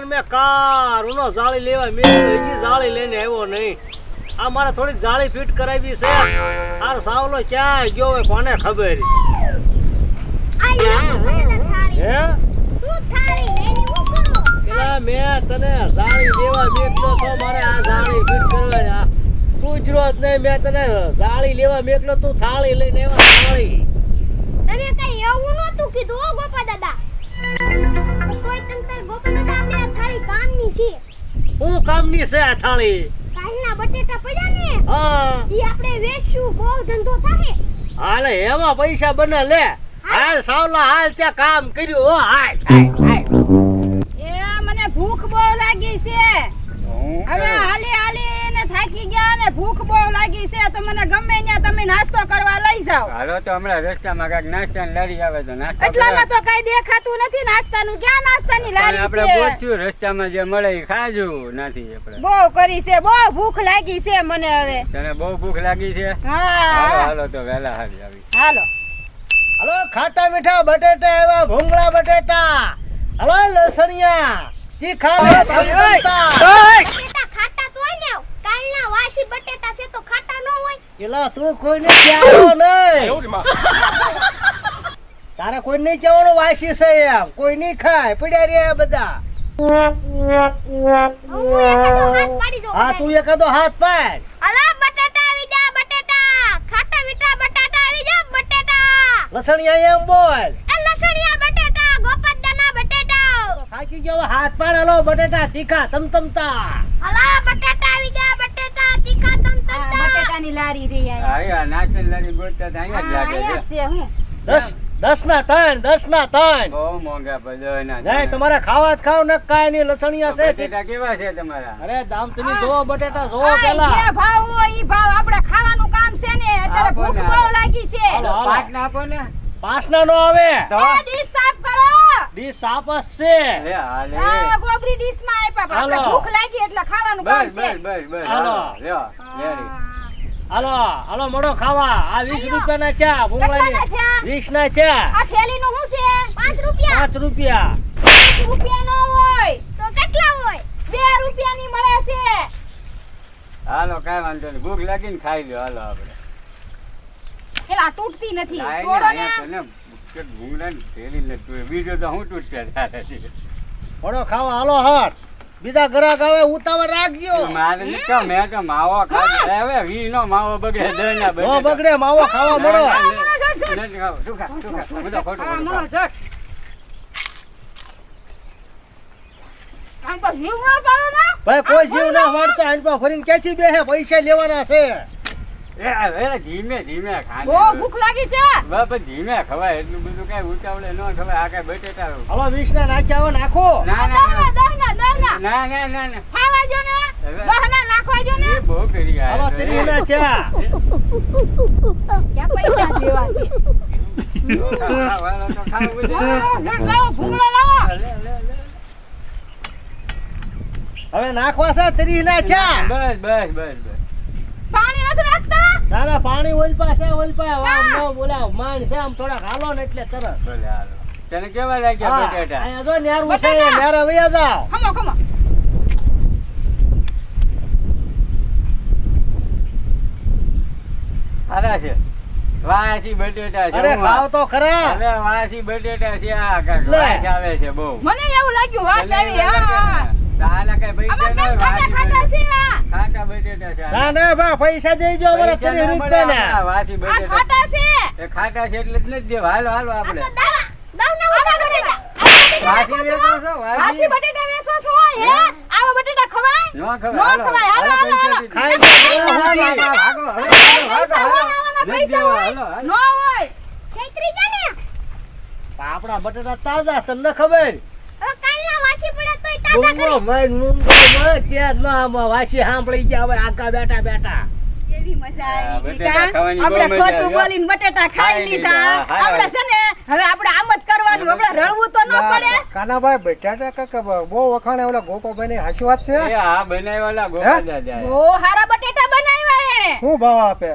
સાવલાન મેં કારુનો જાળી લેવા મેં હજી જાળી લઈને આવ્યો નહીં. આ મારે થોડીક જાળી ફિટ કરાવી છે. આ સાવલો ક્યાં ગયો હોય કોને ખબર? હે? તું મેં તને જાળી લેવા મેકલો તો મારે આ જાળી ફિટ પૂછરો જ નહીં મેં તને જાળી લેવા મેકલો તું થાળી લઈને આવ્યા થાળી. તમે કઈ એવું નતું કીધું ગોપા દાદા? કામની છે કામની છે આ થાળી કાલના બટેટા પડ્યા ને હા. ઈ આપણે વેચશું બહુ ધંધો થાય હાલે એમાં પૈસા બને લે. હાલ સાવલા હાલ ત્યાં કામ કર્યું હો હાલ. એ મને ભૂખ બહુ લાગી છે. હવે થાકી ગયા ને ભૂખ બહુ લાગી છે તો મને ગમે ત્યાં તમે નાસ્તો કરવા લઈ જાઓ. હાલો તો હમણાં રસ્તામાં કાંઈક નાસ્તાની લારી આવે તો નાસ્તો એટલામાં તો કઈ દેખાતું નથી નાસ્તાનું. ક્યાં નાસ્તાની લારી આપણે છે? રસ્તામાં જે મળે એ ખાજું. નથી આપણે. બહુ કરી છે બહુ ભૂખ લાગી છે મને હવે. તને બહુ ભૂખ લાગી છે? હાલો હા. હાલો તો વેલા હાલી આવી. હાલો. હાલો ખાટા મીઠા બટેટા એવા ભૂંગળા બટેટા. હલો લસણિયા. તીખા ને ખાટા તો હોય ને કાલના વાસી બટેટા છે તો ખાટા ન હોય. એલા તું કોઈને કહેવાનો નહીં. તારે કોઈ નહીં કહેવાનો વાસી છે એમ. કોઈ નહીં ખાય. પડ્યા રે બધા. હા તું એકાદો હાથ પાડ. અલા બટેટા આવી જા બટેટા. ખાટા મીઠા બટાટા આવી જા બટેટા. લસણિયા એમ બોલ. એ લસણિયા બટેટા ગોપતદાના બટેટા. થાકી ગયો હાથ પાડ હલો બટેટા તીખા તમતમતા. અલા બટેટા આવી જા. બટેટાની લારી રહી અહીંયા. અહીંયા લારી ગોતતા તો જ લાગે છે. હું. દસ દસ ના ત્રણ દસ ના ત્રણ. બહુ મોંઘા બધાના જાય તમારે ખાવા જ ખાવ ને કાંઈ નહીં લસણિયા છે બટેટા કેવા છે તમારા? અરે દામ તમે જોવો બટેટા જોવો પેલા જે ભાવ હોય ઈ ભાવ આપણે ખાવાનું કામ છે ને અત્યારે ભૂખ બહુ લાગી છે. પાંચ ના આપો ને. પાંચ ના નો આવે. તો ડીશ સાફ કરો. ડી આપસ છે. લે હાલે. આ ગોબરી ડીશમાં આપ્યા પણ આપણે હાલો. ભૂખ લાગી એટલે ખાવાનું કામ છે બસ બસ બસ. હાલો. હાલો લેરી હાલો હાલો મોડો ખાવા. આ વીસ આયો. રૂપિયા ના ચા ભૂંગળાની થયા? વીસ ના ચા. આ શું છે? પાંચ રૂપિયા? પાંચ રૂપિયા. પાંચ રૂપિયા નો હોય તો કેટલા હોય? બે રૂપિયાની મળે છે. હાલો કઈ વાંધો નહીં. ભૂખ લાગી ને ખાઈ લ્યો. હાલો આપણે. પેલા તૂટતી નથી. તોડો ને તને બુસ્કેટ ભૂંગળાની થેલી નથી તૂટે. બીજો તો હું તૂટશે તારે મોડો ખાવા હાલો હટ. બીજા ગ્રાહક આવે ઉતાવળ રાખજો. મારે નથી કહો, મેં માવો ખાધો. હવે વી નો માવો બગડે દહીં ના નો બગડે માવો ખાવા મળો. નથી ખાવો. શું ખા, શું ખા? બધો ખોટું ભાઈ કોઈ જીવ ના વાળતો પાસે ફરીને ક્યાંથી બેહે પૈસા લેવાના છે. ધીમે ધીમે ભૂખ લાગી છે? ધીમે ખવાય એટલું બધું કઈ ઉતાવળે ન ખવાય. આ કઈ બટેટા હાલો વીસ ના નાખ્યા હોય નાખો. ના ના ના. ના ના ના ના ના ના. ખાવા જો ને. હવે- નાખવા જો ને. બહુ કરી ગયા હાલો ત્રીસ ના ચા ક્યાં પૈસા દેવા છે. હવે નાખવા છે ત્રીસ ના ચા બસ બસ બસ બસ પાણી નથી રાખતા ના ના પાણી ઓલપા છે ઓલપા આમ નો. બોલા માણ છે આમ થોડાક હાલો ને એટલે તરત. ભલે હાલો. તને કેવા લાગ્યા બટેટા? જો છે. નેરે વયા જાઓ. ખમો ખમો. સારા છે. વાસી બટેટા છે અરે ખાવ તો ખરા. હવે વાસી બટેટા છે આ. વાસ આવે છે બહુ. મને એવું લાગ્યું વાસ આવી હા કઈ ખાટા ખાટા છે આ? ના ના બા પૈસા દેજો અમારા પૈસા ત્રીસ ન મળે રૂપિયા ના વાસી આ ખાટા છે. એ ખાટા છે એટલે જ નથી દેવા. હાલો હાલો આપણે. તો દાણા દાવના બટેટા. બટેટા વાસી વેચો છો? વાસી. વાસી બટેટા વેચો છો? હે? આવા બટેટા ખવાય? ન ન ખવાય ખવાય, હાલો, હાલો, હાલો. ખાઈ લો, હાલો, હાલો, હાલો, હાલો, હાલો, પૈસા હોય હાલો. આવાના નથી પૈસા દેવા, હોય. હાલો, હાલો. ન હોય. છેતરી જા ને. આપણા બટેટા તાજા તમને ખબર? તોય મૂંગો ત્યાં જ આમાં વાસી સાંભળી ગયા હવે આકા બેઠા બેઠા. કેવી મજા આવી બટેટા કા? ખાવાની બહુ આપણે ખોટું બોલીને બટેટા ખાઈ ખાઈ લીધા. લીધા, આપણે છે ને હવે આપણે આમ જ કરવાનું આપણે રળવું તો ન પડે. કાનાભાઈ બટાટા કાકા બહુ વખાણે ઓલા ગોપાભાઈ ની વાત છે? દાદા બહુ હારા બટેટા બનાવ્યા એણે. શું ભાવ આપે?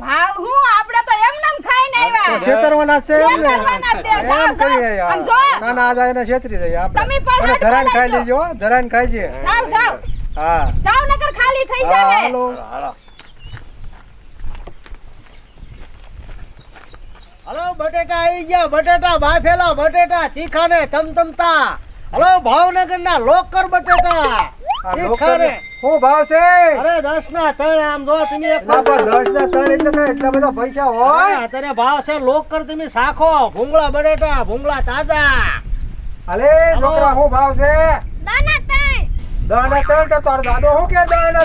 ભાવ હું આપણે તો એમ નેમ ખાઈને આવ્યા. છેતરવાના છે એમ ને. છેતરવાના જ છે. જાઓ, એમ કરીએ જાઓ. આમ યાર. જો. ના ના આજા એને છેતરી દઈએ આપણે. તમે પણ અને હાથ ધરાઈને ખાઈ લેજો હો, ધરાઈને ખાઈ છે જાઓ જાઓ હા. જાઓ નકર ખાલી થઈ જાવે હાલો. બટેટા આવી ગયા. બટેટા બાફેલા. બટેટા તીખા ને તમતમતા. હલો ભાવનગર ના લોકર બટેટા. તીખા ને શું ભાવ છે? અરે દસ ના ત્રણ આમ જો તમે એક દસ ના ત્રણ એટલે કઈ એટલા બધા પૈસા હોય. અત્યારે ભાવ છે લોકર તમે સાખો ભૂંગળા બટેટા ભૂંગળા તાજા. અલે છોકરા શું ભાવ છે? દાના ત્રણ. દસ ત્રણ તો તારો દાદો શું કે બે દાના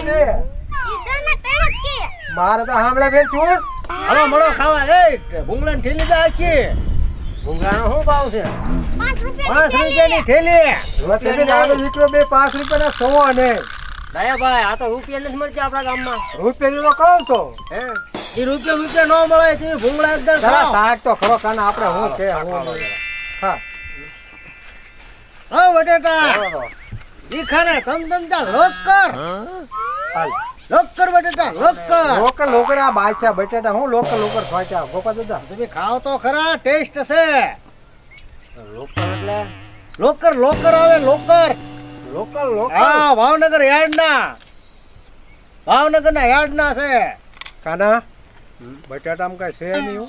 ત્રણ કે. મારે તો સાંભળે બેન છું. હલો મળો ખાવા. એ ભૂંગળા ની ઠેલી દા આખી. ભૂંગળાનો શું ભાવ છે? પાંચ રૂપિયા રૂપિયાની રૂપિયાની ઠેલી. તમે દાદો બે પાંચ રૂપિયા સો ને દયાભાઈ આ તો રૂપિયા નથી મળતી આપણા ગામમાં. રૂપિયા તો છો તો. હે? એ રૂપિયા રૂપિયા ન મળે તમે ભૂંગળા એકદમ સારા સાહેબ તો ખરો કાના આપણે હું છે હું હા હો બટેટા. તમ તા લોક કર. હાલ. લોકર બટેટા લોકર લોકલ લોકર આ બાચા બટેટા હું લોકલ લોકર ખાચા ગોપા દાદા? તમે ખાઓ તો ખરા ટેસ્ટ છે. લોકલ એટલે? લોકર લોકર આવે લોકર. લોકલ લોકલ હા ભાવનગર યાર્ડ ના ભાવનગર ના યાર્ડ ના છે. કાના? બટાટામાં કઈ છે નહીં હો.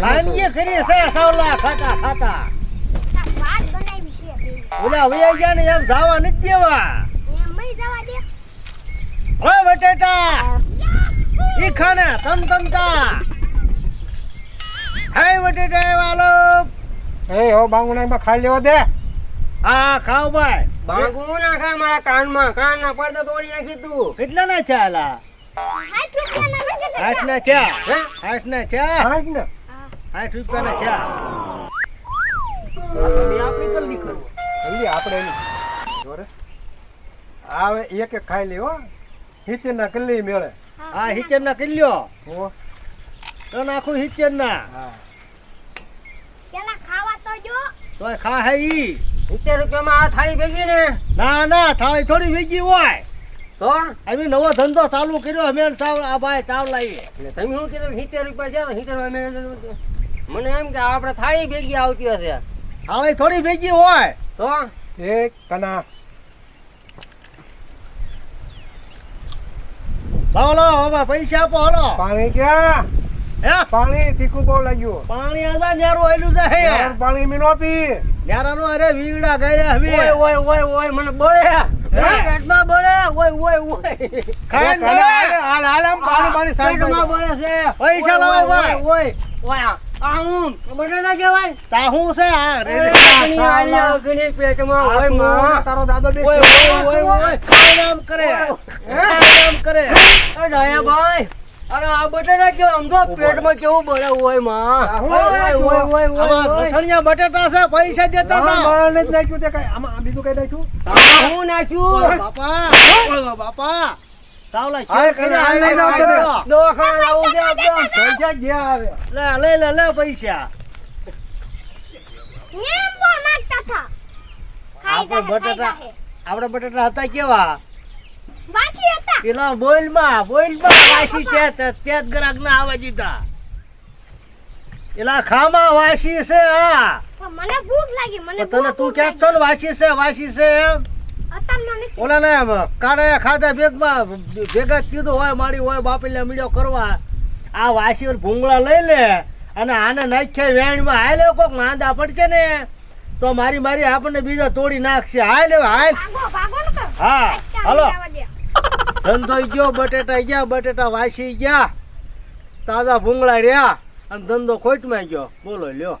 ખાનગી કરી છે સાવલા ખાતા ખાતા. વાત બનાવી છે પેલી. ઓલા વયા ગયા ને એમ જવા નથી દેવા. હવે બટેટા! ઈ ખાને તમ તમતા હે બટેટા વાલો! એ હો બાંગુણામાં ખાઈ લેવા દે. હા ખાવ ભાઈ. બાંગુ ના ખા મારા કાનમાં. કાન ના પડદા તોડી નાખી તું. કેટલા ના ચા લા? સાઠ આઠ ના ચા હે? આઠ ના ચા આઠ ને? આઠ રૂપિયા ના ચા હવે આપણી જલ્દી કરો જલ્દી આપણે આવે એક એક ખાઈ લે હો હિચર ના કલ્લી મેળે. હા હિચન ના કિલ્યો તો નાખું હિચન ના પેલા ખાવા તો જો. તોય ખા હે ઈ. સિત્તેર રૂપિયામાં આ થાળી ભેગી ને? ના ના થાળી થોડી ભેગી હોય. તો? અમે નવો ધંધો ચાલુ કર્યો અમે ચાવ આ ભાઈ ચાવ લાવી તમે શું કીધું? સિત્તેર રૂપિયા છે સિત્તેર મને એમ કે આપણે થાળી ભેગી આવતી હશે. થાળી થોડી ભેગી હોય. તો? એક કના. લાવો હવે પૈસા આપો હલો. પાણી ક્યાં? હે? પાણી તીખું બહુ લાગ્યું. પાણી આજા ન્યારું આયલું છે હે. પાણી મીનો પી નેરાનો અરે વીગડા ગયા હવે ઓય ઓય ઓય ઓય મને હે? પેટમાં ઓય ઓય ઓય. કના, હાલ, હાલ હાલ આમ પાણી પાણી છે. પૈસા લાવો ઓય. ઓય ઓય આ હું બટાટા કહેવાય. તા હું છે? આ રેડી. ઘણી આલી આ ઘણી પેટમાં ઓયમાં. તારો દાદો બે ઓય ઓય ઓય ઓય આમ કરે. ખાઈને કરે. અરે દયા ભાઈ અરે આ બટાટા કેવા? આમ પેટમાં કેવું બળે હોયમાં. ઓય ઓય ઓય ઓય આમાં ઓય બટેટા છે પૈસા દેતા આમાં હતા. જ નાખ્યું તે કાંઈ. આમાં બીજું કઈ નાખ્યું હું નાખ્યું બાપા બાપા. સાવલા પૈસા લે લે લે પૈસા. બટેટા હતા કેવા? પેલા બોઈલમાં બોઈલમાં વાસી તે તે જ ગ્રાહક ના આવવા દીધા. એલા ખામાં વાસી છે હા. પણ મને ભૂખ લાગી મને તને તું ક્યાં છો વાસી છે વાસી છે એમ. ઓલા ને કાળા ખાધા બેગમાં ભેગા કીધું હોય મારી હોય બાપેલા મીડિયો કરવા. આ વાસી ભૂંગળા લઈ લે અને આને નાખ્યા વેણમાં. હાલે કોક માંદા પડશે ને. તો મારી મારી આપણને બીજા તોડી નાખશે. હાય લે તો. હા હાલો. ધંધો ગયો બટેટા ગયા બટેટા વાસી ગયા. તાજા ભૂંગળા રહ્યા અને ધંધો ખોટમાં ગયો. બોલો લ્યો.